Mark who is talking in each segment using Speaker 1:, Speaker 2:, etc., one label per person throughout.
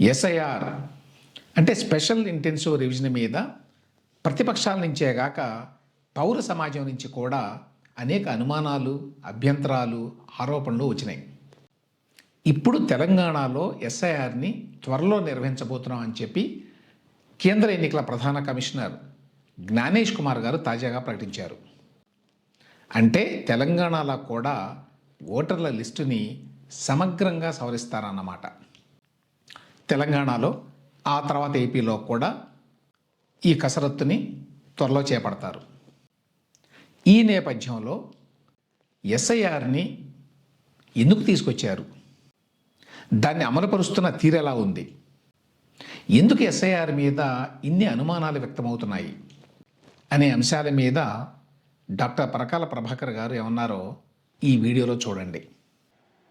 Speaker 1: SIR అంటే special intensive revision మీద ప్రతిపక్షాల నుంచే గాక పౌర సమాజం నుంచి కూడా అనేక అనుమానాలు అభ్యంతరాలు ఆరోపణలు వచ్చినాయి. ఇప్పుడు తెలంగాణలో ఎస్ఐఆర్ని త్వరలో నిర్వహించబోతున్నాం అని చెప్పి కేంద్ర ఎన్నికల ప్రధాన కమిషనర్ జ్ఞానేష్ కుమార్ గారు తాజాగా ప్రకటించారు. అంటే తెలంగాణలో కూడా ఓటర్ల లిస్టుని సమగ్రంగా సవరిస్తారన్నమాట. తెలంగాణలో ఆ తర్వాత ఏపీలో కూడా ఈ కసరత్తుని త్వరలో చేపడతారు. ఈ నేపథ్యంలో ఎస్ఐఆర్ని ఎందుకు తీసుకొచ్చారు? దాన్ని అమలుపరుస్తున్న తీరెలా ఉంది? ఎందుకు ఎస్ఐఆర్ మీద ఇన్ని అనుమానాలు వ్యక్తమవుతున్నాయి? అనే అంశాల మీద డాక్టర్ పరకాల ప్రభాకర్ గారు ఏమన్నారో ఈ వీడియోలో చూడండి.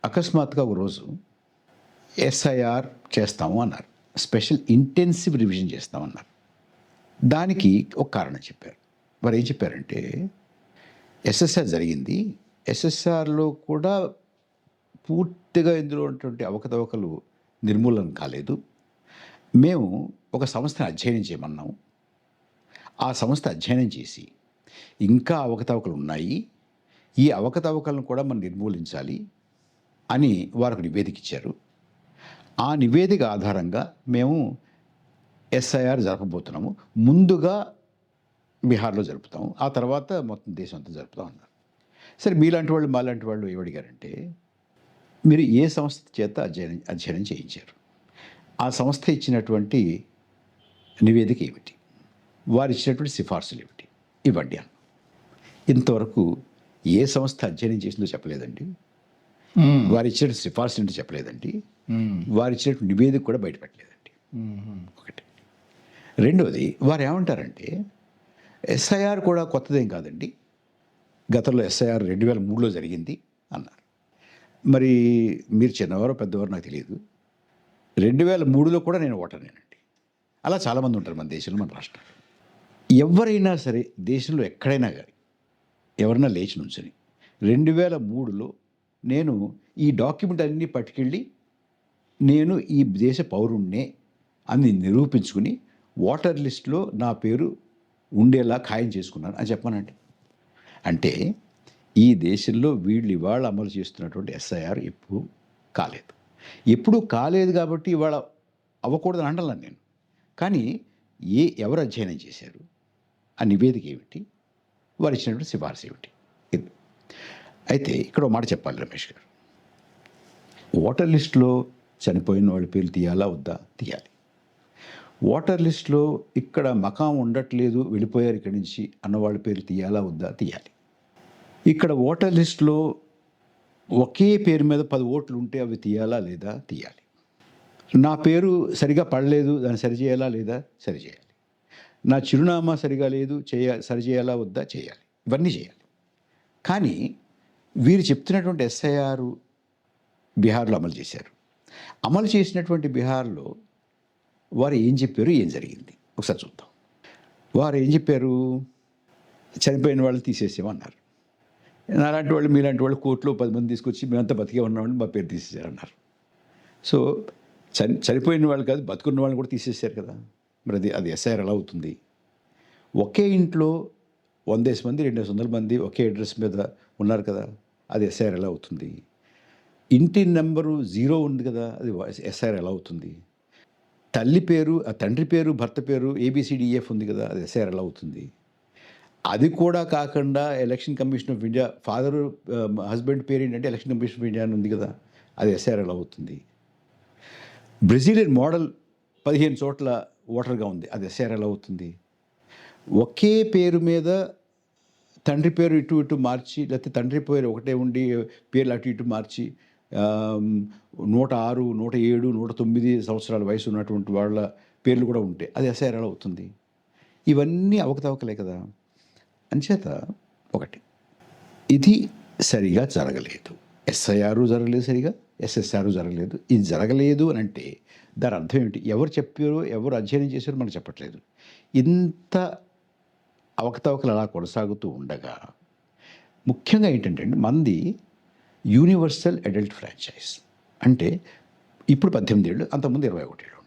Speaker 2: అకస్మాత్తుగా ఒకరోజు ఎస్ఐఆర్ చేస్తాము అన్నారు. స్పెషల్ ఇంటెన్సివ్ రివిజన్ చేస్తామన్నారు దానికి ఒక కారణం చెప్పారు. వారు ఏం చెప్పారంటే ఎస్ఎస్ఆర్ జరిగింది. ఎస్ఎస్ఆర్లో కూడా పూర్తిగా ఇందులో ఉన్నటువంటి అవకతవకలు నిర్మూలన కాలేదు. మేము ఒక సంస్థను అధ్యయనం చేయమన్నాము. ఆ సంస్థ అధ్యయనం చేసి ఇంకా అవకతవకలు ఉన్నాయి. ఈ అవకతవకలను కూడా మనం నిర్మూలించాలి అని వారికి నివేదిక ఇచ్చారు. ఆ నివేదిక ఆధారంగా మేము ఎస్ఐఆర్ జరపబోతున్నాము. ముందుగా బీహార్లో జరుపుతాము. ఆ తర్వాత మొత్తం దేశం అంతా జరుపుతాం అన్నారు. సరే మీలాంటి వాళ్ళు మాలాంటి వాళ్ళు ఏమడిగారంటే మీరు ఏ సంస్థ చేత అధ్యయనం అధ్యయనం చేయించారు? ఆ సంస్థ ఇచ్చినటువంటి నివేదిక ఏమిటి? వారు ఇచ్చినటువంటి సిఫార్సులు ఏమిటి? ఇవ్వండి అన్న ఇంతవరకు ఏ సంస్థ అధ్యయనం చేసిందో చెప్పలేదండి. వారు ఇచ్చిన సిఫార్సు ఏంటో చెప్పలేదండి. వారు ఇచ్చినటువంటి నివేదిక కూడా బయటపెట్టలేదండి. ఒకటి. రెండోది వారు ఏమంటారంటే ఎస్ఐఆర్ కూడా కొత్తదేం కాదండి. గతంలో ఎస్ఐఆర్ రెండు వేల మూడులో జరిగింది అన్నారు. మరి మీరు చిన్నవారో పెద్దవారో నాకు తెలియదు. రెండు వేల మూడులో కూడా నేను ఓటర్నేనండి అలా చాలామంది ఉంటారు మన దేశంలో మన రాష్ట్రంలో ఎవరైనా సరే దేశంలో ఎక్కడైనా కానీ ఎవరైనా లేచి నుంచని రెండు వేల మూడులో నేను ఈ డాక్యుమెంట్ అన్నీ పట్టుకెళ్ళి నేను ఈ దేశ పౌరుణ్ణే అని నిరూపించుకుని ఓటర్ లిస్ట్లో నా పేరు ఉండేలా ఖాయం చేసుకున్నాను అని చెప్పానండి. అంటే ఈ దేశంలో వీళ్ళు ఇవాళ అమలు చేస్తున్నటువంటి ఎస్ఐఆర్ ఎప్పుడు కాలేదు. ఎప్పుడు కాలేదు కాబట్టి ఇవాళ అవ్వకూడదని అంటలేను నేను. కానీ ఏ ఎవరు అధ్యయనం చేశారు? ఆ నివేదిక ఏమిటి? వారు ఇచ్చినటువంటి సిఫార్సు ఏమిటి? ఇది. అయితే ఇక్కడ ఒక మాట చెప్పాలి రమేష్ గారు. ఓటర్ లిస్టులో చనిపోయిన వాళ్ళ పేర్లు తీయాలా వద్దా? తీయాలి. ఓటర్ లిస్టులో ఇక్కడ మకాం ఉండట్లేదు వెళ్ళిపోయారు ఇక్కడి నుంచి అన్న వాళ్ళ పేరు తీయాలా వద్దా? తీయాలి. ఇక్కడ ఓటర్ లిస్టులో ఒకే పేరు మీద పది ఓట్లు ఉంటే అవి తీయాలా లేదా? తీయాలి. నా పేరు సరిగా పడలేదు దాన్ని సరిచేయాలా లేదా? సరిచేయాలి. నా చిరునామా సరిగా లేదు చేయ సరిచేయాలా వద్దా? చేయాలి. ఇవన్నీ చేయాలి. కానీ వీరు చెప్తున్నటువంటి ఎస్ఐఆర్ బీహార్లో అమలు చేశారు. అమలు చేసినటువంటి బీహార్లో వారు ఏం చెప్పారు ఏం జరిగింది? ఒకసారి చూద్దాం. వారు ఏం చెప్పారు? చనిపోయిన వాళ్ళు తీసేసేమన్నారు నాలాంటి వాళ్ళు మీలాంటి వాళ్ళు కోర్టులో పది మంది తీసుకొచ్చి మేమంతా బతికే ఉన్నామని మా పేరు తీసేశారన్నారు. సో చని చనిపోయిన వాళ్ళు కాదు బతుకున్న వాళ్ళు కూడా తీసేశారు కదా. మరి అది అది ఎస్ఐఆర్ ఎలా అవుతుంది? ఒకే ఇంట్లో వందేసి మంది రెండు వందల మంది ఒకే అడ్రస్ మీద ఉన్నారు కదా. అది ఎస్ఐఆర్ ఎలా అవుతుంది? ఇంటి నెంబరు జీరో ఉంది కదా అది ఎస్ఆర్ ఎలా అవుతుంది? తల్లి పేరు ఆ తండ్రి పేరు భర్త పేరు ఏబిసిడిఎఫ్ e, ఉంది కదా అది ఎస్ఆర్ ఎలా అవుతుంది? అది కూడా కాకుండా election commission of India father husband పేరు ఏంటంటే ఎలక్షన్ కమిషన్ ఆఫ్ ఇండియా అని ఉంది కదా అది ఎస్ఆర్ ఎలా అవుతుంది? బ్రెజిలియన్ మోడల్ పదిహేను చోట్ల ఓటర్గా ఉంది అది ఎస్ఆర్ ఎలా అవుతుంది? ఒకే పేరు మీద తండ్రి పేరు ఇటు ఇటు మార్చి లేకపోతే తండ్రి పేరు ఒకటే ఉండి పేర్లు అటు ఇటు మార్చి నూట ఆరు నూట ఏడు నూట తొమ్మిది సంవత్సరాల వయసు ఉన్నటువంటి వాళ్ళ పేర్లు కూడా ఉంటాయి. అది ఎస్ఐఆర్ఎల్ అవుతుంది. ఇవన్నీ అవకతవకలే కదా. అంచేత ఒకటి ఇది సరిగా జరగలేదు. ఎస్ఐఆర్ జరగలేదు సరిగా ఎస్ఎస్ఆర్ జరగలేదు. ఇది జరగలేదు అని అంటే దాని అర్థం ఏమిటి? ఎవరు చెప్పారో ఎవరు అధ్యయనం చేశారో మనకు చెప్పట్లేదు. ఇంత అవకతవకలు అలా కొనసాగుతూ ఉండగా ముఖ్యంగా ఏంటంటే అండి, మంది యూనివర్సల్ అడల్ట్ ఫ్రాంచైజ్. అంటే ఇప్పుడు పద్దెనిమిది ఏళ్ళు అంతకుముందు ఇరవై ఒకటి ఏళ్ళు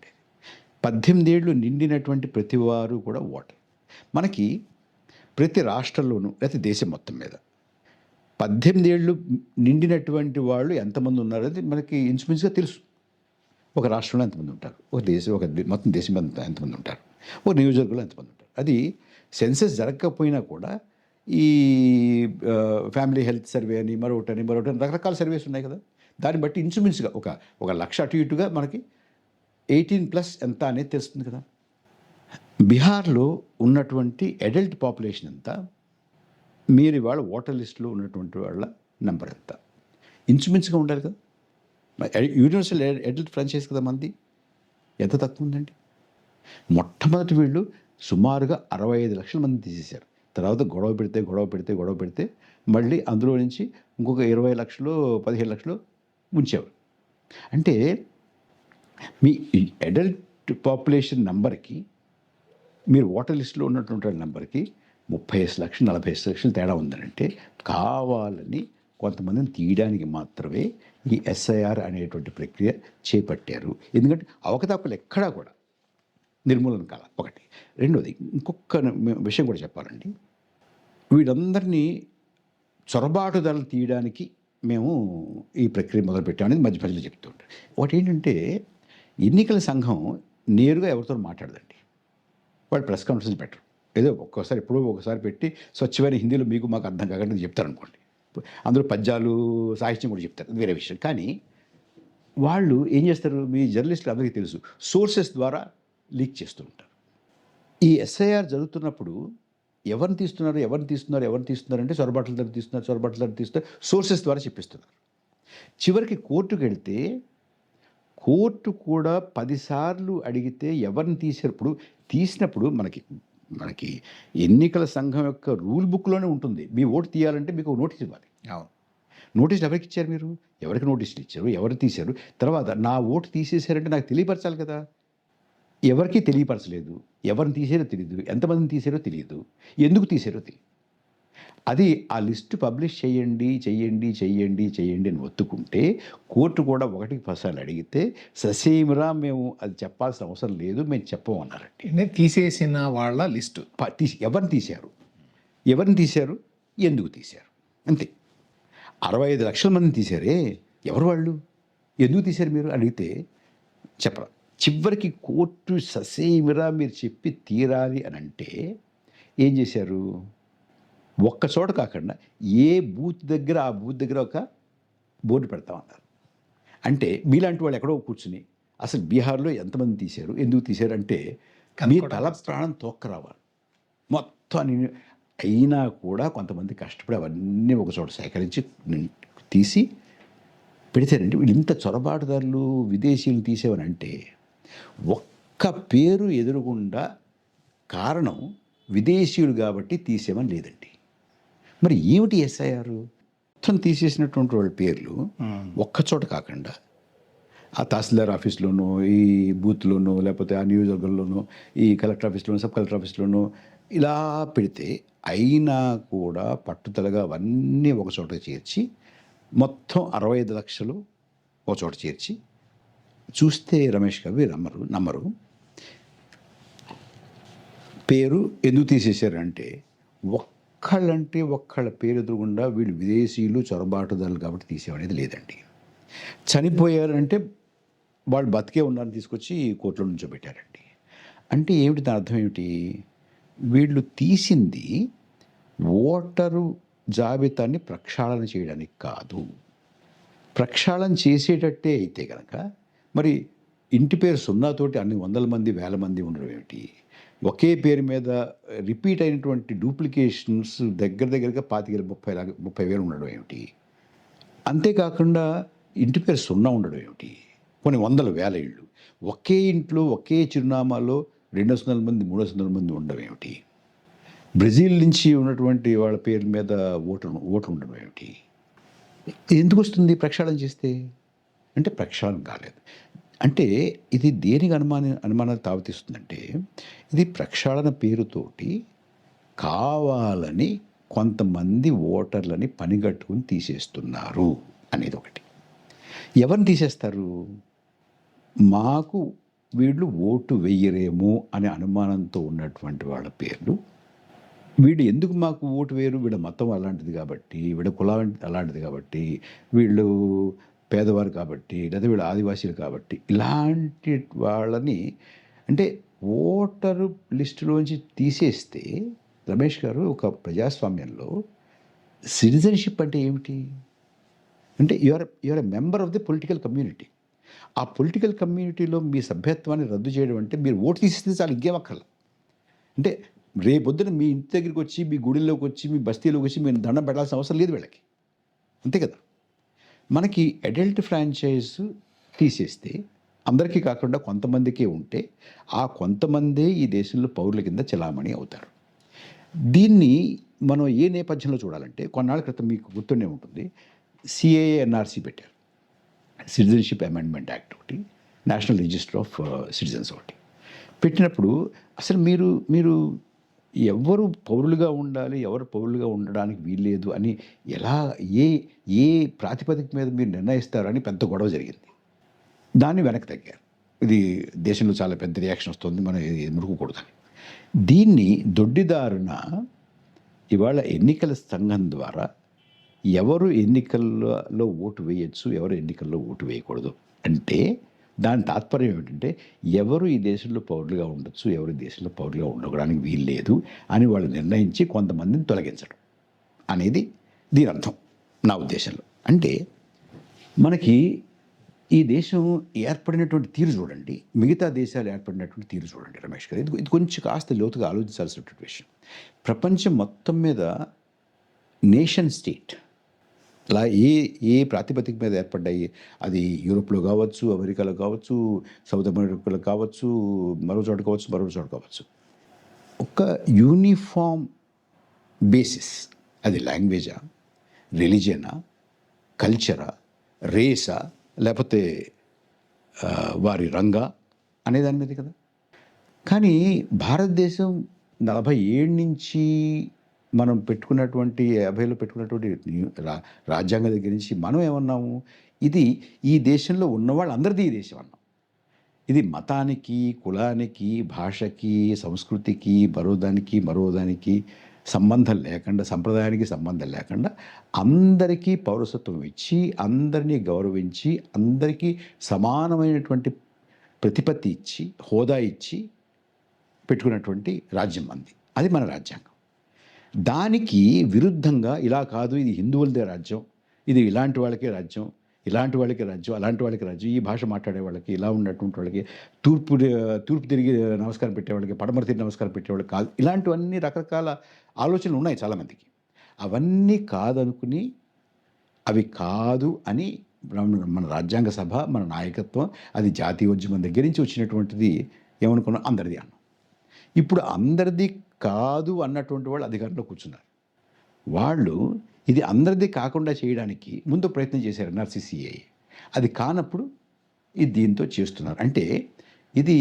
Speaker 2: పద్దెనిమిది ఏళ్ళు నిండినటువంటి ప్రతి వారు కూడా ఓటర్ మనకి ప్రతి రాష్ట్రంలోనూ లేకపోతే దేశం మొత్తం మీద పద్దెనిమిది ఏళ్ళు నిండినటువంటి వాళ్ళు ఎంతమంది ఉన్నారు అది మనకి ఇన్సూరెన్స్గా తెలుసు. ఒక రాష్ట్రంలో ఎంతమంది ఉంటారు? ఒక దేశం ఒక మొత్తం దేశం ఎంతమంది ఉంటారు? ఒక నియోజకవర్గంలో ఎంతమంది ఉంటారు? అది సెన్సెస్ జరగకపోయినా కూడా ఈ ఫ్యామిలీ హెల్త్ సర్వే అని మరొకటి అని మరొకటి అని రకరకాల సర్వేస్ ఉన్నాయి కదా. దాన్ని బట్టి ఇంచుమించుగా ఒక ఒక లక్ష అటు ఇటుగా మనకి ఎయిటీన్ ప్లస్ ఎంత అనేది తెలుస్తుంది కదా. బీహార్లో ఉన్నటువంటి అడల్ట్ పాపులేషన్ ఎంత? మీరు ఇవాళ ఓటర్ లిస్టులో ఉన్నటువంటి వాళ్ళ నెంబర్ ఎంత? ఇంచుమించుగా ఉండాలి కదా. యూనివర్సల్ అడల్ట్ ఫ్రాంచైజ్ కదా మంది. ఎంత తక్కువ ఉందండి? మొట్టమొదటి వీళ్ళు సుమారుగా అరవై ఐదు లక్షల మంది తీసేశారు. తర్వాత గొడవ పెడితే గొడవ పెడితే గొడవ పెడితే మళ్ళీ అందులో నుంచి ఇంకొక ఇరవై లక్షలు పదిహేను లక్షలు ఉంచేవారు. అంటే మీ అడల్ట్ పాపులేషన్ నంబర్కి మీరు ఓటర్ లిస్టులో ఉన్నటువంటి నెంబర్కి ముప్పై ఐదు లక్షలు నలభై ఐదు లక్షలు తేడా ఉందనంటే కావాలని కొంతమందిని తీయడానికి మాత్రమే ఈ ఎస్ఐఆర్ అనేటువంటి ప్రక్రియ చేపట్టారు. ఎందుకంటే అవకతవకలు ఎక్కడా కూడా నిర్మూలన కాల. ఒకటి. రెండోది ఇంకొక విషయం కూడా చెప్పాలండి. వీళ్ళందరినీ చొరబాటుదలు తీయడానికి మేము ఈ ప్రక్రియ మొదలుపెట్టామనేది మధ్య మధ్యలో చెప్తూ ఉంటారు. ఒకటి ఏంటంటే ఎన్నికల సంఘం నేరుగా ఎవరితో మాట్లాడదండి. వాళ్ళు ప్రెస్ కాన్ఫరెన్స్ పెట్టరు. ఏదో ఒక్కోసారి ఎప్పుడో ఒకసారి పెట్టి స్వచ్ఛమైన హిందీలో మీకు మాకు అర్థం కాకుండా చెప్తారనుకోండి. అందులో పద్యాలు సాహిత్యం కూడా చెప్తారు. వేరే విషయం. కానీ వాళ్ళు ఏం చేస్తారు? మీ జర్నలిస్టులు అందరికీ తెలుసు. సోర్సెస్ ద్వారా లీక్ చేస్తూ ఉంటారు. ఈ ఎస్ఐఆర్ జరుగుతున్నప్పుడు ఎవరిని తీస్తున్నారు ఎవరిని తీస్తున్నారు ఎవరిని తీస్తున్నారు అంటే చొరబాట్ల దగ్గర తీస్తున్నారు చొరబాట్ల దగ్గర తీస్తున్నారు సోర్సెస్ ద్వారా చెప్పిస్తున్నారు. చివరికి కోర్టుకు వెళ్తే కోర్టు కూడా పదిసార్లు అడిగితే ఎవరిని తీసేటప్పుడు తీసినప్పుడు మనకి మనకి ఎన్నికల సంఘం యొక్క రూల్ బుక్లోనే ఉంటుంది. మీ ఓటు తీయాలంటే మీకు నోటీస్ ఇవ్వాలి.
Speaker 1: అవును.
Speaker 2: నోటీసులు ఎవరికి ఇచ్చారు మీరు? ఎవరికి నోటీసులు ఇచ్చారు? ఎవరు తీశారు? తర్వాత నా ఓటు తీసేశారంటే నాకు తెలియపరచాలి కదా. ఎవరికి తెలియపరచలేదు. ఎవరిని తీసారో తెలియదు ఎంతమందిని తీసారో తెలియదు ఎందుకు తీసారో తెలియదు అది ఆ లిస్టు పబ్లిష్ చేయండి చెయ్యండి చెయ్యండి చెయ్యండి అని ఒత్తుకుంటే కోర్టు కూడా ఒకటికి పసాలు అడిగితే ససేమిరా మేము అది చెప్పాల్సిన అవసరం లేదు మేము చెప్పమన్నారండి.
Speaker 1: తీసేసిన వాళ్ళ లిస్టు.
Speaker 2: ఎవరిని తీశారు? ఎవరిని తీశారు? ఎందుకు తీశారు? అంతే. అరవై ఐదు లక్షల మందిని తీశారే. ఎవరు వాళ్ళు? ఎందుకు తీశారు మీరు? అడిగితే చెప్పరా. చివరికి కోర్టు ససేమిరా మీరు చెప్పి తీరాలి అని అంటే ఏం చేశారు? ఒక్క చోట కాకుండా ఏ బూత్ దగ్గర ఆ బూత్ దగ్గర ఒక బోర్డు పెడతామన్నారు అంటే మీలాంటి వాళ్ళు ఎక్కడో కూర్చుని అసలు బీహార్లో ఎంతమంది తీశారు ఎందుకు తీశారు అంటే మీ తల ప్రాణం తోక్క రావాలి మొత్తం అయినా కూడా కొంతమంది కష్టపడి అవన్నీ ఒక చోట సేకరించి తీసి పెడితేనండి వీళ్ళు ఇంత చొరబాటుదారులు విదేశీయులు తీసేవనంటే ఒక్క పేరు ఎదురుగుండా కారణం విదేశీయులు కాబట్టి తీసేమని లేదండి. మరి ఏమిటి ఎస్ఐఆర్? మొత్తం తీసేసినటువంటి వాళ్ళ పేర్లు ఒక్క చోట కాకుండా ఆ తహసీల్దార్ ఆఫీస్లోనూ ఈ బూత్లోనూ లేకపోతే ఆ నియోజకవర్గంలోనూ ఈ కలెక్టర్ ఆఫీస్లోనూ సబ్ కలెక్టర్ ఆఫీస్లోనూ ఇలా పెడితే అయినా కూడా పట్టుదలగా అవన్నీ ఒక చోట చేర్చి మొత్తం అరవై ఐదు లక్షలు ఒక చోట చేర్చి చూస్తే రమేష్ కవి నమ్మరు నమ్మరు. పేరు ఎందుకు తీసేశారంటే ఒక్కళ్ళంటే ఒక్కళ్ళ పేరు ఎదురుగుండా వీళ్ళు విదేశీయులు చొరబాటుదారులు కాబట్టి తీసేవనేది లేదండి. చనిపోయారంటే వాళ్ళు బతికే ఉన్నారని తీసుకొచ్చి కోర్టులో నుంచోబెట్టారండి. అంటే ఏమిటి దాని అర్థం ఏమిటి? వీళ్ళు తీసింది ఓటరు జాబితాని ప్రక్షాళన చేయడానికి కాదు. ప్రక్షాళన చేసేటట్టే అయితే కనుక మరి ఇంటి పేరు సున్నాతోటి అన్ని వందల మంది వేల మంది ఉండడం ఏమిటి? ఒకే పేరు మీద రిపీట్ అయినటువంటి డూప్లికేషన్స్ దగ్గర దగ్గరగా పాతిక ముప్పై లాగా ముప్పై వేలు ఉండడం ఏమిటి? అంతేకాకుండా ఇంటి పేరు సున్నా ఉండడం ఏమిటి? కొన్ని వందల వేల ఇళ్ళు. ఒకే ఇంట్లో ఒకే చిరునామాలో రెండు వందల మంది మూడు వందల మంది ఉండడం ఏమిటి? బ్రెజిల్ నుంచి ఉన్నటువంటి వాళ్ళ పేరు మీద ఓటు ఓటు ఉండడం ఏమిటి? ఎందుకు వస్తుంది ప్రక్షాళన చేస్తే? అంటే ప్రక్షాళన కాలేదు. అంటే ఇది దేనికి అనుమాన అనుమానాలు తావతిస్తుందంటే ఇది ప్రక్షాళన పేరుతోటి కావాలని కొంతమంది ఓటర్లని పనిగట్టుకుని తీసేస్తున్నారు అనేది ఒకటి. ఎవరిని తీసేస్తారు? మాకు వీళ్ళు ఓటు వెయ్యరేమో అనే అనుమానంతో ఉన్నటువంటి వాళ్ళ పేర్లు. వీళ్ళు ఎందుకు మాకు ఓటు వేరు వీళ్ళ మతం అలాంటిది కాబట్టి వీళ్ళ కులం అలాంటిది కాబట్టి వీళ్ళు పేదవారు కాబట్టి లేదా వీళ్ళు ఆదివాసీలు కాబట్టి ఇలాంటి వాళ్ళని అంటే ఓటరు లిస్టులోంచి తీసేస్తే రమేష్ గారు ఒక ప్రజాస్వామ్యంలో సిటిజన్షిప్ అంటే ఏమిటి? అంటే your your a member of the political community ఆ పొలిటికల్ కమ్యూనిటీలో మీ సభ్యత్వాన్ని రద్దు చేయడం అంటే మీరు ఓటు తీసేస్తే చాలు ఇంకేం అక్కర్లా? అంటే రేపొద్దున మీ ఇంటి దగ్గరికి వచ్చి మీ గుడిలోకి వచ్చి మీ బస్తీలోకి వచ్చి మీరు దండం పెట్టాల్సిన అవసరం లేదు వీళ్ళకి. అంతే కదా? మనకి అడల్ట్ ఫ్రాంచైజ్ తీసేస్తే అందరికీ కాకుండా కొంతమందికే ఉంటే ఆ కొంతమందే ఈ దేశంలో పౌరుల కింద చలామణి అవుతారు. దీన్ని మనం ఏ నేపథ్యంలో చూడాలంటే కొన్నాళ్ళ క్రితం మీకు గుర్తుండే ఉంటుంది సిఏఏ ఎన్ఆర్సీ పెట్టారు. సిటిజన్షిప్ అమెండ్మెంట్ యాక్ట్ ఒకటి నేషనల్ రిజిస్టర్ ఆఫ్ సిటిజన్స్ ఒకటి. పెట్టినప్పుడు అసలు మీరు మీరు ఎవరు పౌరులుగా ఉండాలి ఎవరు పౌరులుగా ఉండడానికి వీల్లేదు అని ఎలా ఏ ఏ ప్రాతిపదిక మీద మీరు నిర్ణయిస్తారని పెద్ద గొడవ జరిగింది. దాన్ని వెనక్కి తగ్గారు. ఇది దేశంలో చాలా పెద్ద రియాక్షన్ వస్తుంది మనం ఇది మురుకుకూడదని దీన్ని దొడ్డిదారున ఇవాళ ఎన్నికల సంఘం ద్వారా ఎవరు ఎన్నికల్లో ఓటు వేయచ్చు ఎవరు ఎన్నికల్లో ఓటు వేయకూడదు అంటే దాని తాత్పర్యం ఏమిటంటే ఎవరు ఈ దేశంలో పౌరులుగా ఉండొచ్చు ఎవరు ఈ దేశంలో పౌరులుగా ఉండడానికి వీలు లేదు అని వాళ్ళు నిర్ణయించి కొంతమందిని తొలగించడం అనేది దీని అర్థం నా ఉద్దేశంలో. అంటే మనకి ఈ దేశం ఏర్పడినటువంటి తీరు చూడండి మిగతా దేశాలు ఏర్పడినటువంటి తీరు చూడండి రమేష్ గారు. ఇది ఇది కొంచెం కాస్త లోతుగా ఆలోచించాల్సినటువంటి విషయం. ప్రపంచం మొత్తం మీద నేషన్ స్టేట్ అలా ఏ ఏ ప్రాతిపదిక మీద ఏర్పడ్డాయి. అది యూరోప్లో కావచ్చు అమెరికాలో కావచ్చు సౌత్ అమెరికాలో కావచ్చు మరో చోట కావచ్చు మరో చోట కావచ్చు. ఒక యూనిఫామ్ బేసిస్. అది లాంగ్వేజా? రిలీజియనా? కల్చరా? రేసా? లేకపోతే వారి రంగా? అనే దాని మీద కదా. కానీ భారతదేశం నలభై ఏడు నుంచి మనం పెట్టుకున్నటువంటి అభయలో పెట్టుకున్నటువంటి రా- రాజ్యాంగం దగ్గర నుంచి మనం ఏమన్నాము? ఇది ఈ దేశంలో ఉన్నవాళ్ళు అందరిది ఈ దేశం అన్నాం. ఇది మతానికి కులానికి భాషకి సంస్కృతికి మరోదానికి మరోదానికి సంబంధం లేకుండా సంప్రదాయానికి సంబంధం లేకుండా అందరికీ పౌరసత్వం ఇచ్చి అందరినీ గౌరవించి అందరికీ సమానమైనటువంటి ప్రతిపత్తి ఇచ్చి హోదా ఇచ్చి పెట్టుకున్నటువంటి రాజ్యం అంది. అది మన రాజ్యాంగం. దానికి విరుద్ధంగా ఇలా కాదు ఇది హిందువులదే రాజ్యం ఇది ఇలాంటి వాళ్ళకే రాజ్యం ఇలాంటి వాళ్ళకి రాజ్యం అలాంటి వాళ్ళకి రాజ్యం ఈ భాష మాట్లాడే వాళ్ళకి ఇలా ఉన్నటువంటి వాళ్ళకి తూర్పు తూర్పు తిరిగి నమస్కారం పెట్టేవాళ్ళకి పడమర తిరిగి నమస్కారం పెట్టేవాళ్ళకి కాదు. ఇలాంటివన్నీ రకరకాల ఆలోచనలు ఉన్నాయి చాలామందికి. అవన్నీ కాదనుకుని అవి కాదు అని మన రాజ్యాంగ సభ మన నాయకత్వం అది జాతీయోద్యమం దగ్గర నుంచి వచ్చినటువంటిది ఏమనుకున్నాం? అందరిది అన్నాం. ఇప్పుడు అందరిది కాదు అన్నటువంటి వాళ్ళు అధికారంలో కూర్చున్నారు. వాళ్ళు ఇది అందరిది కాకుండా చేయడానికి ముందు ప్రయత్నం చేశారు ఎన్ఆర్సీసీఏ అది కానప్పుడు ఇది దీంతో చేస్తున్నారు. అంటే ఇది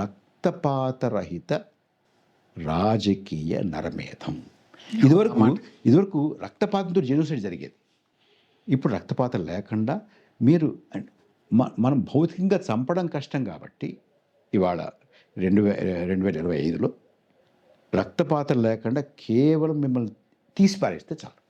Speaker 2: రక్తపాతరహిత రాజకీయ నరమేధం. ఇదివరకు ఇదివరకు రక్తపాతంతో జెనోసైడ్ జరిగేది. ఇప్పుడు రక్తపాతం లేకుండా మీరు మనం భౌతికంగా చంపడం కష్టం కాబట్టి ఇవాళ రెండు వే రెండు వేల ఇరవై ఐదులో రక్తపాతం లేకుండా కేవలం మిమ్మల్ని తీసి పారేస్తే చాలు.